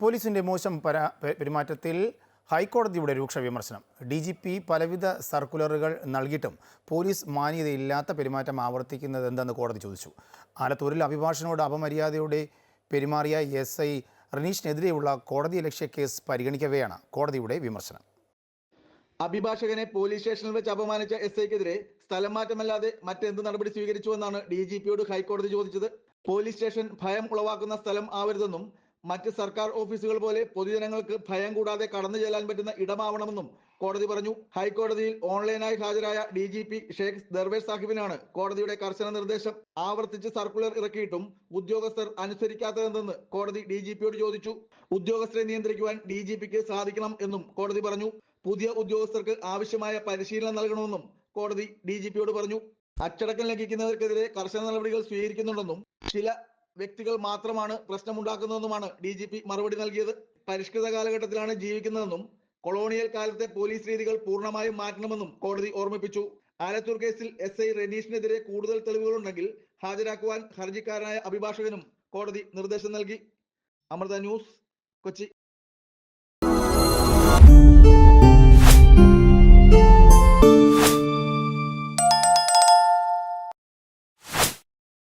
പോലീസിന്റെ മോശം പരാ പെരുമാറ്റത്തിൽ ഹൈക്കോടതിയുടെ രൂക്ഷ വിമർശനം. ഡി ജി പി പലവിധ സർക്കുലറുകൾ നൽകിയിട്ടും പോലീസ് മാന്യതയില്ലാത്ത പെരുമാറ്റം ആവർത്തിക്കുന്നത് എന്തെന്ന് കോടതി ചോദിച്ചു. ആലത്തൂരിൽ അഭിഭാഷകനോട് അപമര്യാദയോടെ പെരുമാറിയ എസ് ഐ റനീഷിനെതിരെയുള്ള കോടതി ലക്ഷ്യ കേസ് പരിഗണിക്കവെയാണ് കോടതിയുടെ വിമർശനം. അഭിഭാഷകനെ പോലീസ് സ്റ്റേഷനിൽ വെച്ച് അപമാനിച്ച എസ് ഐക്കെതിരെ സ്ഥലം മാറ്റമല്ലാതെ മറ്റെന്ത് നടപടി സ്വീകരിച്ചുവെന്നാണ് ഡി ജി പിയോട് ഹൈക്കോടതി ചോദിച്ചത്. പോലീസ് സ്റ്റേഷൻ ഭയം ഉളവാക്കുന്ന സ്ഥലം ആവരുതെന്നും മറ്റ് സർക്കാർ ഓഫീസുകൾ പോലെ പൊതുജനങ്ങൾക്ക് ഭയം കൂടാതെ കടന്നു ചെല്ലാൻ പറ്റുന്ന ഇടമാവണമെന്നും കോടതി പറഞ്ഞു. ഹൈക്കോടതിയിൽ ഓൺലൈനായി ഹാജരായ D G P Shaikh Darvesh സാഹിബിനാണ് കോടതിയുടെ കർശന നിർദ്ദേശം ആവർത്തിച്ച് സർക്കുലർ ഇറക്കിയിട്ടും ഉദ്യോഗസ്ഥർ അനുസരിക്കാത്തതെന്ന് കോടതി ഡി ജി പിയോട് ചോദിച്ചു. ഉദ്യോഗസ്ഥരെ നിയന്ത്രിക്കുവാൻ ഡി ജി പിക്ക് സാധിക്കണം എന്നും കോടതി പറഞ്ഞു. പുതിയ ഉദ്യോഗസ്ഥർക്ക് ആവശ്യമായ പരിശീലനം നൽകണമെന്നും കോടതി ഡി ജി പിയോട് പറഞ്ഞു. അച്ചടക്കം ലംഘിക്കുന്നവർക്കെതിരെ കർശന നടപടികൾ സ്വീകരിക്കുന്നുണ്ടെന്നും ചില വ്യക്തികൾ മാത്രമാണ് പ്രശ്നമുണ്ടാക്കുന്നതെന്നുമാണ് ഡി ജി പി മറുപടി നൽകിയത്. പരിഷ്കൃത കാലഘട്ടത്തിലാണ് ജീവിക്കുന്നതെന്നും കൊളോണിയൽ കാലത്തെ പോലീസ് രീതികൾ പൂർണമായും മാറ്റണമെന്നും കോടതി ഓർമ്മിപ്പിച്ചു. ആലത്തൂർ കേസിൽ എസ് ഐ റെനീഷിനെതിരെ കൂടുതൽ തെളിവുകളുണ്ടെങ്കിൽ ഹാജരാക്കുവാൻ ഹർജിക്കാരനായ അഭിഭാഷകനും കോടതി നിർദ്ദേശം നൽകി. അമൃത ന്യൂസ് കൊച്ചി.